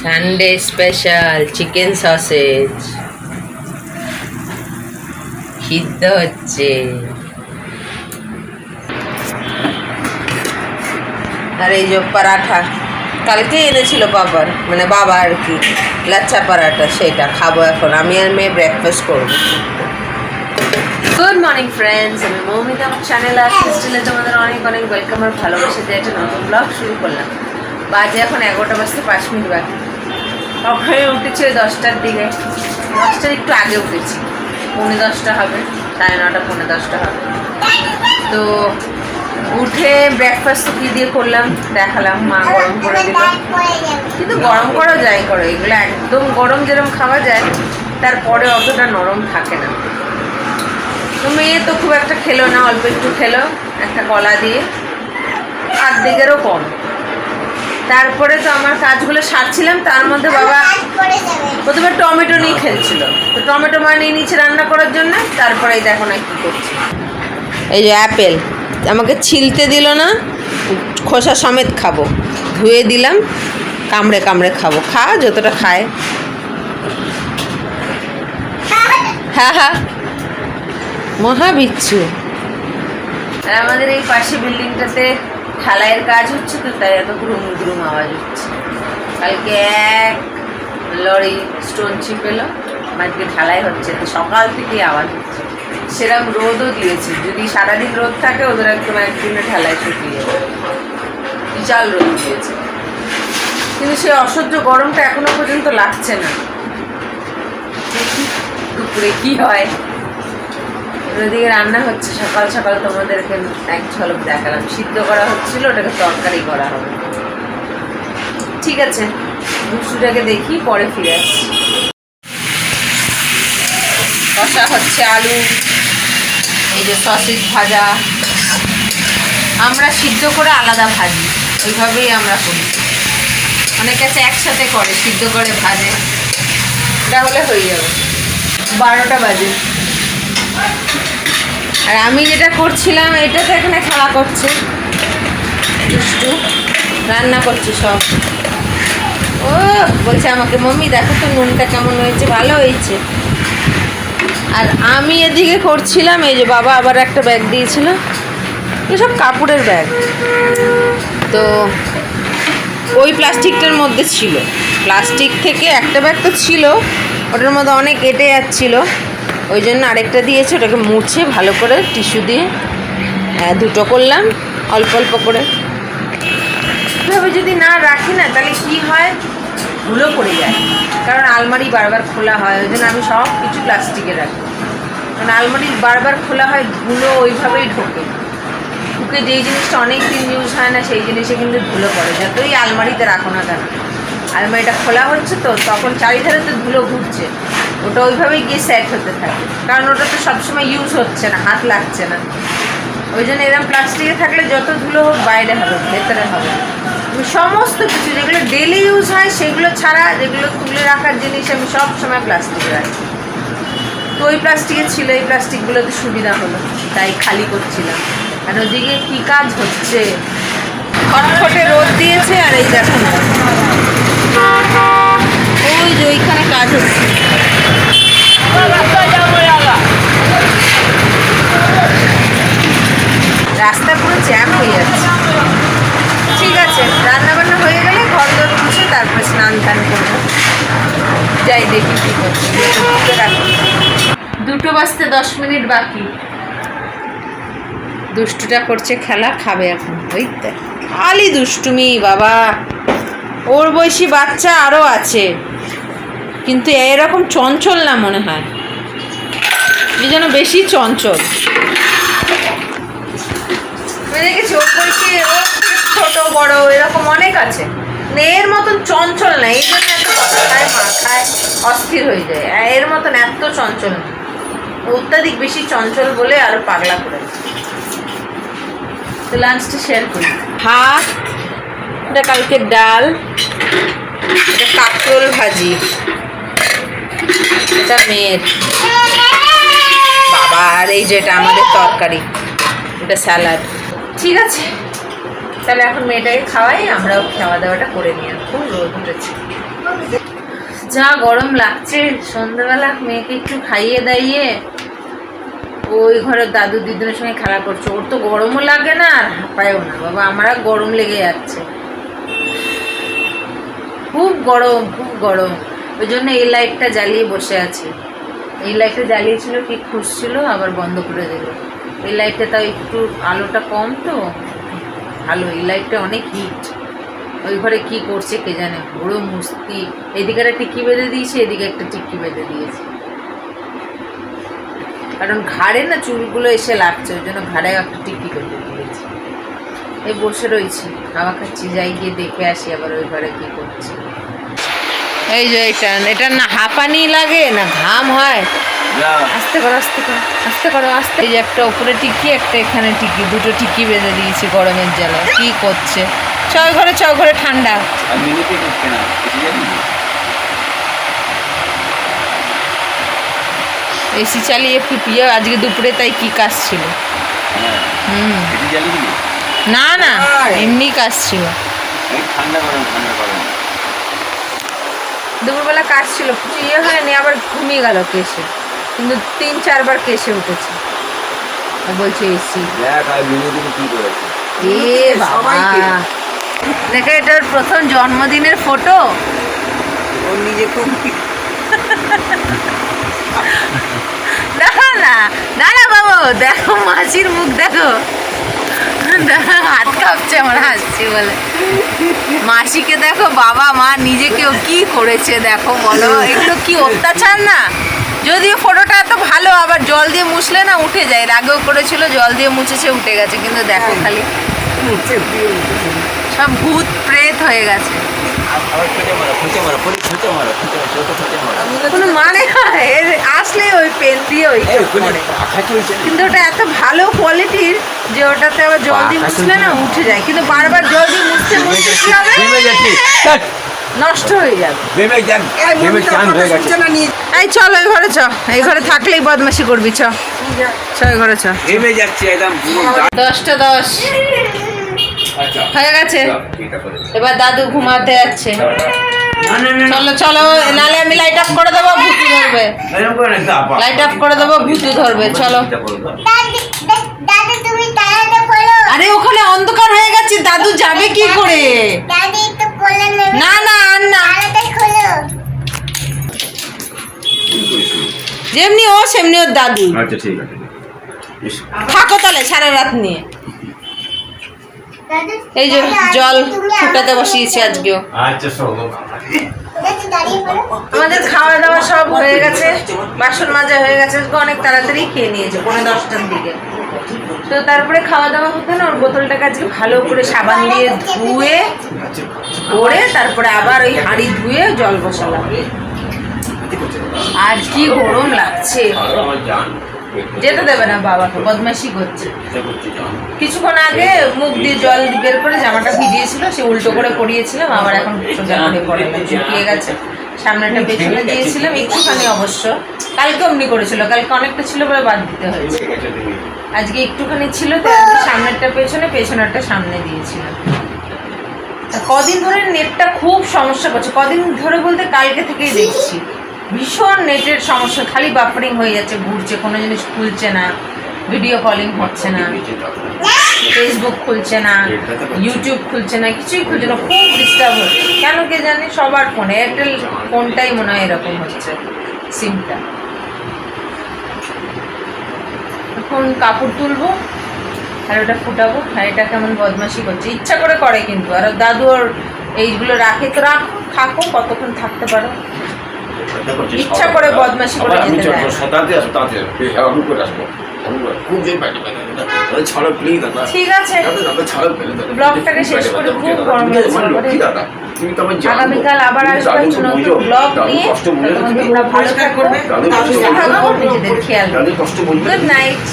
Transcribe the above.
Sunday special chicken sausage সিদ্ধ হচ্ছে। এই যে পরাঠা কালকে এনেছিল বাবার মানে বাবা আর কি, লাচ্ছা পরাঠা, সেটা খাব এখন। আমি আর মেয়ে ব্রেকফাস্ট করব। গুড মর্নিং ফ্রেন্ডস আমি মৌমিতা, আমার চ্যানেল আর তোমাদের অনেক অনেক ওয়েলকাম আর ভালোবাসা দিয়ে একটা নতুন ব্লগ শুরু করলাম। বাজে এখন এগারোটা বাজতে পাঁচ মিনিট বাকি। সকালে উঠেছি দশটার দিকে। দশটার একটু আগে উঠেছি। পৌনে দশটা হবে, সাড়ে নটা, পৌনে দশটা হবে। তো উঠে ব্রেকফাস্ট কী দিয়ে করলাম? দেখালাম, মা গরম করে দিল। কিন্তু গরম করা যায় করো, এগুলো একদম গরম যেরকম খাওয়া যায়, তারপরে অতটা নরম থাকে না। তো মেয়ে তো খুব একটা খেলো না, অল্প একটু খেলো, একটা কলা দিয়ে। আর দিকেরও কম। তারপরে তো আমার কাজগুলো সারছিলাম তার মধ্যে বাবা প্রথমে টমেটো নিয়ে খেলছিল। তো টমেটো মা নিয়ে নিচ্ছে রান্না করার জন্য তারপরে দেখো না কী করছি। এই যে অ্যাপেল আমাকে ছিলতে দিল না খোসা সমেত খাব। ধুয়ে দিলাম কামড়ে কামড়ে খাব। খা যতটা খায়। হ্যাঁ হ্যাঁ মহা বিচ্ছু আর আমাদের এই পাশে বিল্ডিংটাতে ঢালাইয়ের কাজ হচ্ছে তো, তাই এত গ্রুম গ্রুম আওয়াজ হচ্ছে। কালকে এক লরি স্টোন চিপেলো আজকে ঢালাই হচ্ছে, তো সকাল থেকে আওয়াজ হচ্ছে। সেরকম রোদও দিয়েছে, যদি সারাদিন রোদ থাকে, ওদের একদম একদিনে ঢালাই শুকিয়ে বিশাল রোদ দিয়েছে। কিন্তু সেই অসহ্য গরমটা এখনও পর্যন্ত লাগছে না। দুপুরে কি হয়। ওদিকে রান্না হচ্ছে, সকাল সকাল তোমাদেরকে এক ঝলক দেখালাম। সিদ্ধ করা হচ্ছিল, ওটাকে তরকারি করা হবে। ঠিক আছে দুষ্টুটাকে দেখি, পরে ফিরে আসছি। কষা হচ্ছে আলু, এই যে সসেজ ভাজা। আমরা সিদ্ধ করে আলাদা ভাজি, ওইভাবেই আমরা করি। অনেকে আছে একসাথে করে, সিদ্ধ করে ভাজে। এটা হলে হয়ে যাবে। বারোটা বাজে। আর আমি যেটা করছিলাম, এটা তো এখানে খেলা করছে। রান্না করছি সব। ও, বলছে আমাকে, মম্মি, দেখো তো নুনটা কেমন হয়েছে, ভালো হয়েছে। আর আমি এদিকে করছিলাম, এই যে বাবা আবার একটা ব্যাগ দিয়েছিল। এসব কাপড়ের ব্যাগ তো ওই প্লাস্টিকটার মধ্যে ছিল। প্লাস্টিক থেকে একটা ব্যাগ তো ছিল, ওটার মধ্যে অনেক এঁটে যাচ্ছিল। ওই জন্য আরেকটা দিয়েছে, ওটাকে মুছে ভালো করে টিস্যু দিয়ে দুটো করলাম, অল্প অল্প করে। এভাবে যদি না রাখি না, তাহলে কি হয়? ধুলো পড়ে যায়। কারণ আলমারি বারবার খোলা হয়, ওই জন্য আমি সব কিছু প্লাস্টিকে রাখি। কারণ আলমারি বারবার খোলা হয়, ধুলো ওইভাবেই ঢোকে। ঢুকে যেই জিনিসটা অনেক দিন ইউজ হয় না, সেই জিনিসে কিন্তু ধুলো পড়ে যতই আলমারিতে রাখো না কেন, আলমারিটা খোলা হচ্ছে তো, তখন চারিধারে তো ধুলো ঘুরছে। ওটা ওইভাবেই গিয়ে সেট হতে থাকে। কারণ ওটা তো সবসময় ইউজ হচ্ছে না, হাত লাগছে না। ওই জন্য এরকম প্লাস্টিকে থাকলে যত ধুলো হোক বাইরে হবে, ভেতরে হবে। সমস্ত কিছু যেগুলো ডেলি ইউজ হয়, সেগুলো ছাড়া যেগুলো তুলে রাখার জিনিস আমি সব সময় প্লাস্টিকে রাখি। তো ওই প্লাস্টিকে ছিল, এই প্লাস্টিকগুলোতে সুবিধা হলো। তাই খালি করছিলাম। আর ওদিকে কী কাজ হচ্ছে? খটখটে রোদ দিয়েছে আর এই দেখুন ওই যে ওইখানে কাজ হচ্ছে। রাস্তা পুরো জ্যাম হয়ে যাচ্ছে। ঠিক আছে রান্না বান্না হয়ে গেলে ঘর দর মুছে তারপরে স্নান টান করব। যাই দেখি কী করছি। দুটো বাজতে দশ মিনিট বাকি। দুষ্টুটা করছে খেলা, খাবে এখন। ওই। খালি দুষ্টুমি, বাবা। ওর বয়সী বাচ্চা আরও আছে। কিন্তু এরকম চঞ্চল না মনে হয়। এই যেন বেশি চঞ্চল। দেখেছি ওর ও ছোট বড় এরকম অনেক আছে। এর মতন চঞ্চল না এই জন্য এত কথা খায় মা খায় অস্থির হয়ে যায়। এর মতন এত চঞ্চল না। অত্যাধিক বেশি চঞ্চল বলে আরও পাগলা করে তো লাঞ্চটা শেয়ার করি। ভাত এটা কালকে ডাল এটা কাঁকরোল ভাজি। এটা মেয়ের। আর এই যেটা আমাদের তরকারি এটা স্যালাড। ঠিক আছে, তাহলে এখন মেয়েটাকে খাওয়াই, আমরাও খাওয়া দাওয়াটা করে নিই। খুব রোদ উঠেছে। যা গরম লাগছে, সন্ধ্যাবেলা মেয়েকে একটু খাইয়ে দাইয়ে, ওই ঘরের দাদু দিদুনের সঙ্গে খেলা করছে। ওর তো গরমও লাগে না, আর হাঁপায়ও না। বাবা আমার গরম লেগে যাচ্ছে। খুব গরম খুব গরম। ওই জন্য এই লাইটটা জ্বালিয়ে বসে আছি। এই লাইটটা জ্বালিয়েছিল, কি খুঁজছিল আবার বন্ধ করে দিল। এই লাইটটা তাও একটু আলোটা কম তো, ভালো। এই লাইটটা অনেক হিট ওই ঘরে কি করছে কে জানে? বড় মুস্তি। এদিকে একটা টিকি বেঁধে দিয়েছে, এদিকে একটা টিকি বেঁধে দিয়েছে। কারণ ঘাড়ে না চুলগুলো এসে লাগছে, ওই জন্য ঘাড়ে একটা টিকি বেঁধে দিয়েছে। এই বসে রয়েছি, খাওয়া খাচ্ছি, যাই গিয়ে দেখে আসি আবার ওই ঘরে কি করছে। এই যে এটা এটা না হাঁপানি লাগে না ঘাম হয়। আস্তে করো আস্তে করো আস্তে করো আস্তে। এই যে একটা উপরে টিকি একটা এখানে টিকি দুটো টিকি বেঁধে দিয়েছি গরমের জ্বালা কি করছে? ছয় ঘরে ছয় ঘরে ঠান্ডা। এসি চালিয়ে ফুপিয়ে আজকে দুপুরে তাই কি কাজ ছিল? হ্যাঁ। হুম। না না এমনি কাজ ছিল। ঠান্ডা গরম ঠান্ডা গরম। দুপুরবেলা কাজ ছিল কিছু ইয়ে হয়নি আবার ঘুমিয়ে গেল কেসে কিন্তু তিন চারবার কেসে উঠেছে। বলছে এসি দেখ আর মিনিটে এ বাবা। দেখে এটার প্রথম জন্মদিনের ফটো। ও নিজে খুব না না না না বাবু দেখো মাসির মুখ দেখো, হাত কাঁপছে আমার হাসছি বলে। মাসিকে দেখো বাবা মা নিজেকেও কি করেছে দেখো বলো। এগুলো কি অত্যাচার না? যদিও ফটোটা এত ভালো আবার জল দিয়ে মুছলে না উঠে যায়। এর আগেও করেছিল জল দিয়ে মুছেছে উঠে গেছে। কিন্তু দেখো খালি দিয়ে উঠেছে। সব ভূত প্রেত হয়ে গেছে। কোনো মানে হয় এর আসলে ওই পেন দিয়ে ওই। কিন্তু ওটা এত ভালো কোয়ালিটির যে ওটাতে আবার জল দিয়ে মুছলে না উঠে যায় কিন্তু বারবার জল দিয়ে মুছতে মুছতে কি হবে ভেবে যাচ্ছি নষ্ট হয়ে যাবে এই হয়ে এই চল ওই ঘরে চ এই ঘরে থাকলেই বদমাশি করবি চ ঘরে চ দশটা দশ আচ্ছা হয়ে গেছে। এবার দাদু ঘুমাতে যাচ্ছে চলো চলো নালে আমি লাইট অফ করে দেবো ভুতু ধরবে। লাইট অফ করে দেবো ভুতু ধরবে চলো। দাদি তুমি আরে ওখানে অন্ধকার হয়ে গেছে দাদু যাবে কি করে? না না আর না। যেমনি ও সেমনি ওর দাদু। আচ্ছা ঠিক আছে। থাকো তাহলে সারা রাত নিয়ে। এই যে জল ফুটাতে বসিয়েছি আজকেও। আচ্ছা আমাদের খাওয়া দাওয়া সব হয়ে গেছে বাসন মাজা হয়ে গেছে অনেক তাড়াতাড়ি খেয়ে নিয়েছে পনেরো দশটার দিকে। তো তারপরে খাওয়া দাওয়া হতো না, ওর বোতলটাকে আজকে ভালো করে সাবান দিয়ে ধুয়ে করে তারপরে আবার ওই হাঁড়ি ধুয়ে জল বসালাম। আর কি গরম লাগছে। যেতে দেবে না বাবাকে বদমাশি করছে। কিছুক্ষণ আগে মুখ দিয়ে জল বের করে জামাটা ভিজিয়েছিল সে উল্টো করে পরিয়েছিলাম আবার এখন সোজা করে গেছে সামনেটা পেছনে দিয়েছিলাম একটুখানি অবশ্য। কালকে অমনি করেছিল কালকে অনেকটা ছিল বলে বাদ দিতে হয়েছে। আজকে একটুখানি ছিল তো সামনেরটা পেছনে পেছনেরটা সামনে দিয়েছিলাম। কদিন ধরে নেটটা খুব সমস্যা করছে কদিন ধরে বলতে কালকে থেকেই দেখছি। ভীষণ নেটের সমস্যা, খালি বাফারিং হয়ে যাচ্ছে, ঘুরছে, কোনো জিনিস খুলছে না ভিডিও কলিং হচ্ছে না ফেসবুক খুলছে না ইউটিউব খুলছে না, কিছুই খুলছে না, খুব ডিস্টার্ব হচ্ছে। কেন কে জানি, সবার ফোনে এয়ারটেল ফোনটাই মনে হয় এরকম হচ্ছে সিমটা এখন কাপড় তুলবো, আর ওটা ফুটাবো, আর এটা কেমন বদমাশি করছে, ইচ্ছা করে করে কিন্তু, আর দাদু ওর এইগুলো রাখে, তো রাখো থাকো কতক্ষণ থাকতে পারো। ইচ্ছা করে বদমাশি করে আমি শতাব্দী আসব তাতে আমি করে আসব। ঠিক আছে। ব্লগটাকে শেষ করে খুব গরম দাদা। আগামীকাল আবার তুমি আসবে দাদুকে নতুন বুঝো, ব্লগ নিয়ে কষ্ট বুঝো ততক্ষণ তুমি। তোমরা ভালো থাকবে করবে। দাদু কষ্ট সুস্থ বুঝো। থাকো নিজেদের খেয়াল দাদু কষ্ট বুঝবে গুড নাইট